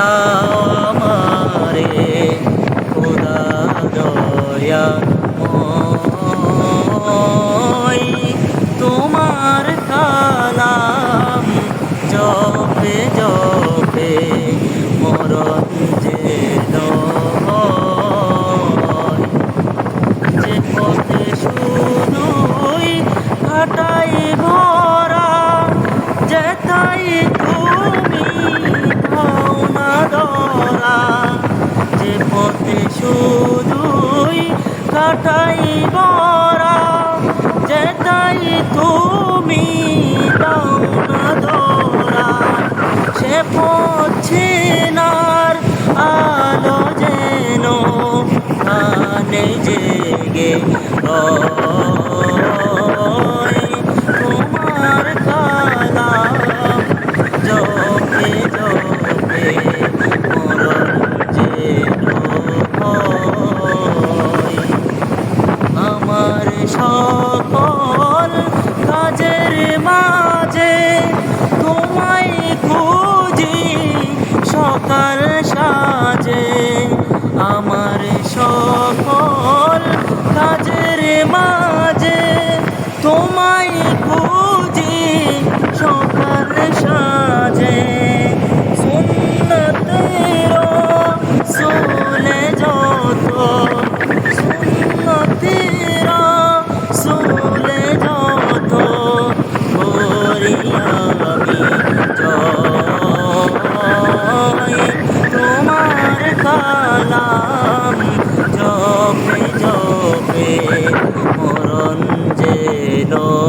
দাও আমারে খোদা দয়া তোমার কালাম জপে জপে মরণ রাতে শুধুই কাটাই বরা যেটাই তুমি দাও ধরা সে পড়ছে নার আলো যেন কানে জেগে ও। কাজের মাঝে তোমার know